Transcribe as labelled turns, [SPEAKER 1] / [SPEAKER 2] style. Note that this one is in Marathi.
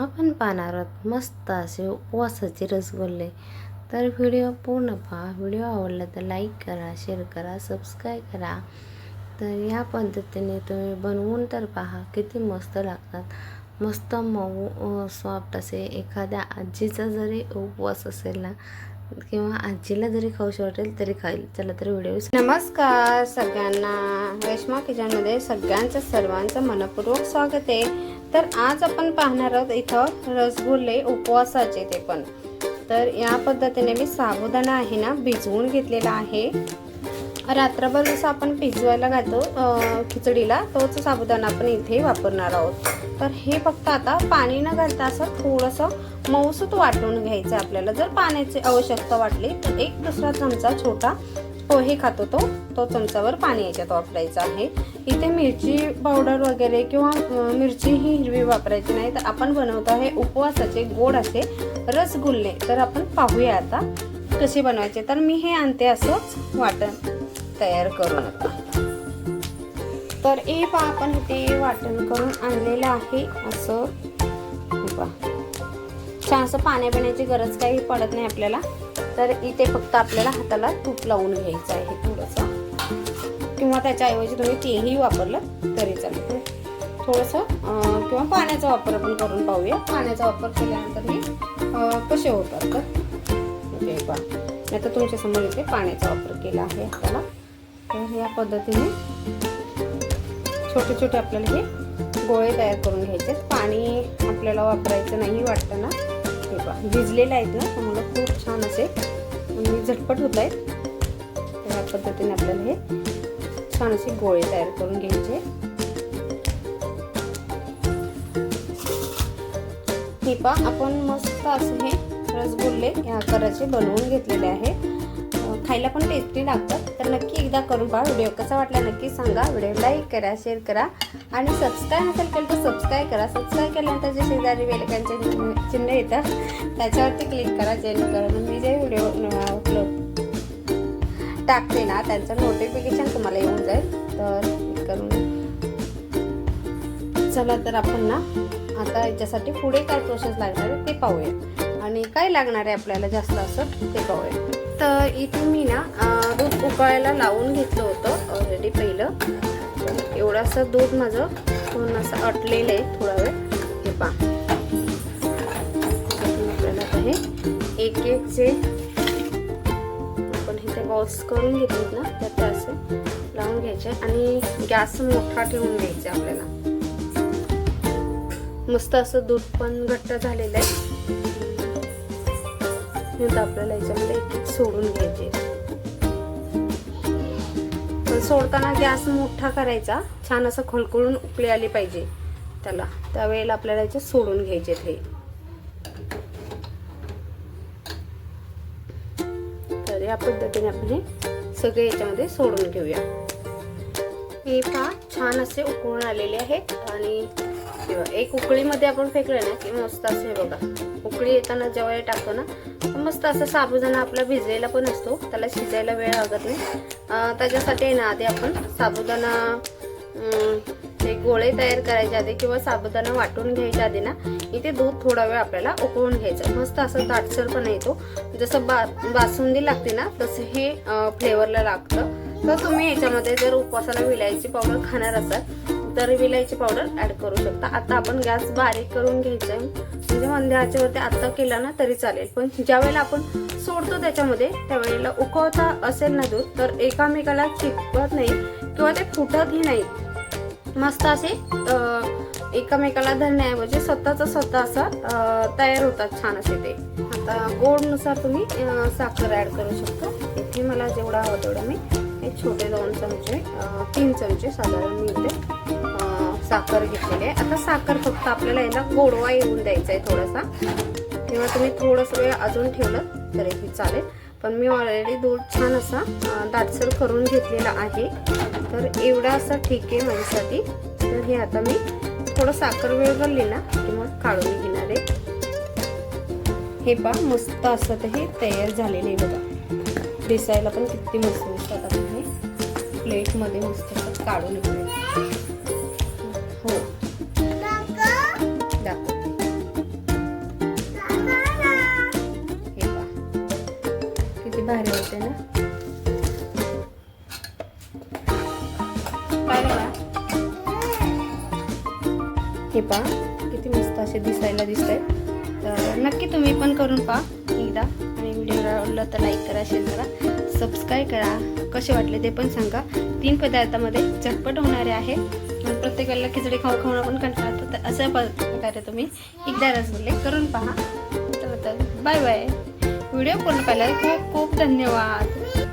[SPEAKER 1] आपण पाहणार आहोत मस्त असे उपवासाचे रसगुल्ले. तर व्हिडिओ पूर्ण पहा. व्हिडिओ आवडला तर लाईक करा शेअर करा सबस्क्राईब करा. तर ह्या पद्धतीने तुम्ही बनवून तर पहा. किती मस्त लागतात. मस्त मऊ सॉफ्ट असे एखाद्या आजीचा जरी उपवास असेल ना किंवा आजीला जरी खाऊशी वाटेल तरी खाईल. चला तर व्हिडिओ नमस्कार सगळ्यांना. रेश्मा किचनमध्ये सगळ्यांचं सर्वांचं मनपूर्वक स्वागत आहे. तर आज आपण पाहणार आहोत इथं रसगुल्ले उपवासाचे ते पण. तर या पद्धतीने मी साबुदाणा आहे ना भिजवून घेतलेला आहे. रात्रभर जसं आपण भिजवायला घालतो खिचडीला तोच साबुदाणा आपण इथे वापरणार आहोत. तर हे फक्त आता पाणी न घालता असं थोडंसं मऊसूत वाटून घ्यायचं आहे आपल्याला. जर पाण्याची आवश्यकता वाटली तर एक दुसरा चमचा छोटा पोहे खातो तो. तो चमचावर पाणी याच्यात वापरायचं आहे. इथे मिरची पावडर वगैरे किंवा मिरची ही हिरवी वापरायची नाही. तर आपण बनवतो आहे उपवासाचे गोड असे रसगुल्ले. तर आपण पाहूया आता कसे बनवायचे. तर मी हे आणते असंच वाटण. तयार करून आता तर हे पा आपण ते वाटण करून आणलेलं आहे. असं छान असं पाण्या पिण्याची गरज काही पडत नाही आपल्याला. तर इथे फक्त आपल्याला हाताला तूप लावून घ्यायचं आहे थोडंसं. किंवा त्याच्याऐवजी तुम्ही तेही वापरलं तरी चालेल थोडंसं किंवा पाण्याचा वापर आपण करून पाहूया. पाण्याचा वापर केल्यानंतर मी कसे होतात तर? हे तर तुमच्यासमोर इथे पाण्याचा वापर केला आहे आपल्याला. तर या पद्धतीने छोटे छोटे आपल्याला हे गोळे तयार करून घ्यायचे. पाणी आपल्याला वापरायचं नाही वाटतं ना. हे पहा भिजलेलं आहेत ना त्यामुळे खूप छान असे आणि झटपट होत आहेत. तर या पद्धतीने आपल्याला हे छान असे गोळे तयार करून घ्यायचे. हे पहा आपण मस्त असे हे रसगुल्ले या आकाराचे बनवून घेतलेले आहे. खायला पण टेस्टी लागतात तर नक्की एकदा करून पहा. व्हिडिओ कसा वाटला नक्की सांगा. व्हिडिओ लाईक करा शेअर करा. आणि सबस्क्राईब नसेल केलं तर सबस्क्राईब करा. सबस्क्राईब केल्यानंतर जे शेजारी वेलकांचे चिन्ह येतात त्याच्यावरती क्लिक करा. जेणेकरून मी जे व्हिडिओ अपलोड टाकते ना त्यांचं नोटिफिकेशन तुम्हाला येऊन जाईल. तर करून चला तर आपण ना आता याच्यासाठी पुढे काय प्रोसेस लागणार आहे ते पाहूया. आणि काय लागणार आहे आपल्याला जास्त असं ते पाहूया. तर इथे मी ना दूध उकळायला लावून घेतलं होतं ऑलरेडी पहिलं. एवढासा एवढंसं दूध माझं पूर्ण असं अटलेलं आहे थोडा वेळ. हे पहा. आहे हे एक एक जे आपण इथे बॉल्स करून घेतलेत ना तर असं असे लावून घ्यायचे आणि गॅस मोठा ठेवून घ्यायचा आपल्याला. मस्त असं दूध पण घट्ट झालेलं आहे. नंतर आपल्याला याच्यामध्ये सोडून घ्यायचे. सोडताना गॅस मोठा करायचा. छान असं खळखळून उकळी आली पाहिजे त्याला. त्यावेळेला आपल्याला याचे सोडून घ्यायचे हे तर या पद्धतीने आपण हे सगळे याच्यामध्ये सोडून घेऊया. हे पहा छान असे उकळून आलेले आहेत आणि एक उकळीमध्ये आपण फेकलं ना की मस्त असं हे बघा. उकळी येताना जेव्हा हे टाकतो ना मस्त असं साबुदाणा आपला भिजलेला पण असतो. त्याला शिजायला वेळ लागत नाही. त्याच्यासाठी आहे ना आधी आपण साबुदाणा अं, ते गोळे तयार करायच्या आधी किंवा साबुदाणा वाटून घ्यायच्या आधी ना इथे दूध थोडा वेळ आपल्याला उकळून घ्यायचं. मस्त असं दाटसर पण येतो. जसं बा बासुंदी लागते ना तसं हे फ्लेवरला लागतं. तर तुम्ही याच्यामध्ये जर उपवासाला विलायची पावडर खाणार असाल तर विलायची पावडर ऍड करू शकता. आता आपण गॅस बारीक करून घ्यायचा आहे. म्हणजे मंद आचेवरती आत्ता केला ना तरी चालेल. पण ज्या वेळेला आपण सोडतो त्याच्यामध्ये त्यावेळेला उकळता असेल ना दूध तर एकामेकाला चिपकत नाही किंवा ते फुटतही नाही. मस्त असे एकामेकाला धरण्याऐवजी स्वतःच स्वतः असं तयार होतात छान असे ते. आता गोडनुसार तुम्ही साखर ऍड करू शकता. इथे मला जेवढा हवं तेवढं मी हे छोटे दोन चमचे तीन चमचे साधारण मी इथे साखर घेतलेली आहे. आता साखर फक्त आपल्याला याला गोडवा येऊन द्यायचा आहे थोडासा. किंवा तुम्ही थोडंसं वेळ अजून ठेवलं तरीही चालेल. पण मी ऑलरेडी दूध छान असा दाटसर करून घेतलेला आहे. तर एवढा असा ठीक आहे माझ्यासाठी. तर हे आता मी थोडं साखर वेळ भरली ना की मग काढून घेणार आहे. हे पहा मस्त असं ते हे तयार झालेलं आहे बघा. दिसायला पण किती मस्त प्लेटमध्ये मस्त काढून घेऊया हो. दाखवते हे पहा. किती भारी होते ना. हे पहा. किती मस्त असे दिसायला दिसत आहे तर नक्की तुम्ही पण करून पहा. एकदा. आणि व्हिडिओ आवडला तर लाईक करा शेअर करा. सबस्क्राईब करा. कसे वाटले ते पण सांगा. तीन पदार्थामध्ये झटपट होणारे आहे. प्रत्येकाला खिचडी खाऊ खाऊन आपण कंटाळा तर अशा प्रकारे तुम्ही एकदा रसगुल्ले करून पहा. तर बाय बाय व्हिडिओ पूर्ण पाहिला खूप खूप धन्यवाद.